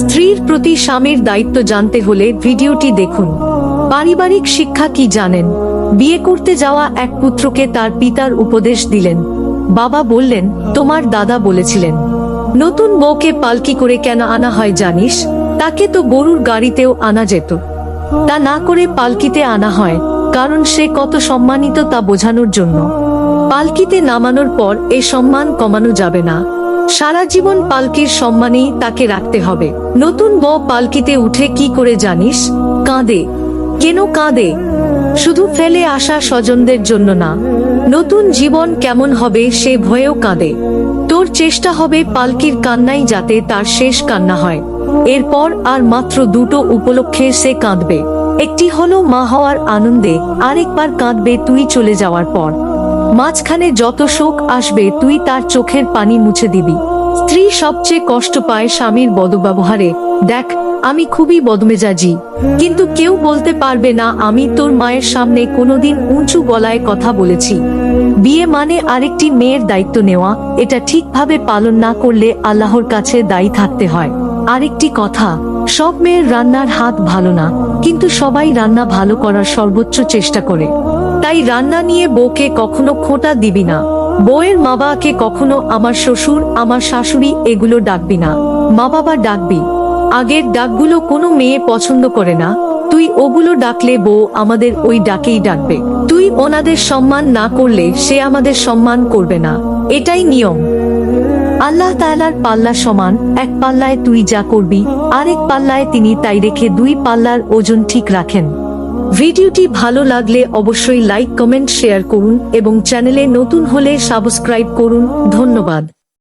স্ত্রীর প্রতি স্বামীর দায়িত্ব জানতে হলে ভিডিওটি দেখুন। পারিবারিক শিক্ষা কি জানেন? বিয়ে করতে যাওয়া এক পুত্রকে তার পিতার উপদেশ দিলেন। বাবা বললেন, তোমার দাদা বলেছিলেন, নতুন বউকে পালকি করে কেন আনা হয় জানিস? তাকে তো গরুর গাড়িতেও আনা যেত। তা না করে পালকিতে আনা হয়, কারণ সে কত সম্মানিত তা বোঝানোর জন্য। পালকিতে নামানোর পর এ সম্মান কমানো যাবে না। সারা জীবন পালকির সম্মানেই তাকে রাখতে হবে। নতুন বউ পালকিতে উঠে কি করে জানিস? কাঁদে। কেন কাঁদে? শুধু ফেলে আসা স্বজনদের জন্য না। নতুন জীবন কেমন হবে সে ভয়েও কাঁদে। তোর চেষ্টা হবে পালকির কান্নাই যাতে তার শেষ কান্না হয়। এরপর আর মাত্র দুটো উপলক্ষে সে কাঁদবে। একটি হলো মা হওয়ার আনন্দে, আরেকবার কাঁদবে তুই চলে যাওয়ার পর। মাঝখানে যত শোক আসবে, তুই তার চোখের পানি মুছে দিবি। স্ত্রী সবচেয়ে কষ্ট পায় স্বামীর বদব্যবহারে। দেখ, আমি খুবই বদমেজাজি। কিন্তু কেউ বলতে পারবে না, আমি তোর মায়ের সামনে কোনোদিন উঁচু গলায় কথা বলেছি। বিয়ে মানে আরেকটি মেয়ের দায়িত্ব নেওয়া, এটা ঠিকভাবে পালন না করলে আল্লাহর কাছে দায়ী থাকতে হয়। আরেকটি কথা, সব মেয়ের রান্নার হাত ভালো না, কিন্তু সবাই রান্না ভালো করার সর্বোচ্চ চেষ্টা করে। তাই রান্না নিয়ে বউকে কখনো খোঁটা দিবি না। বউয়ের মা বাবাকে কখনো আমার শ্বশুর, আমার শাশুড়ি এগুলো ডাকবি না। মা বাবা ডাকবি। আগের ডাকগুলো কোনো মেয়ে পছন্দ করে না। তুই ওগুলো ডাকলে বউ আমাদের ওই ডাকেই ডাকবে। তুই ওনাদের সম্মান না করলে সে আমাদের সম্মান করবে না। এটাই নিয়ম। আল্লাহ তাআলার পাল্লা সমান, এক পাল্লায় তুই যা করবি, আরেক পাল্লায় তিনি তাই রেখে দুই পাল্লার ওজন ঠিক রাখেন। ভিডিওটি ভালো লাগলে অবশ্যই লাইক, কমেন্ট, শেয়ার করুন এবং চ্যানেলে নতুন হলে সাবস্ক্রাইব করুন। ধন্যবাদ।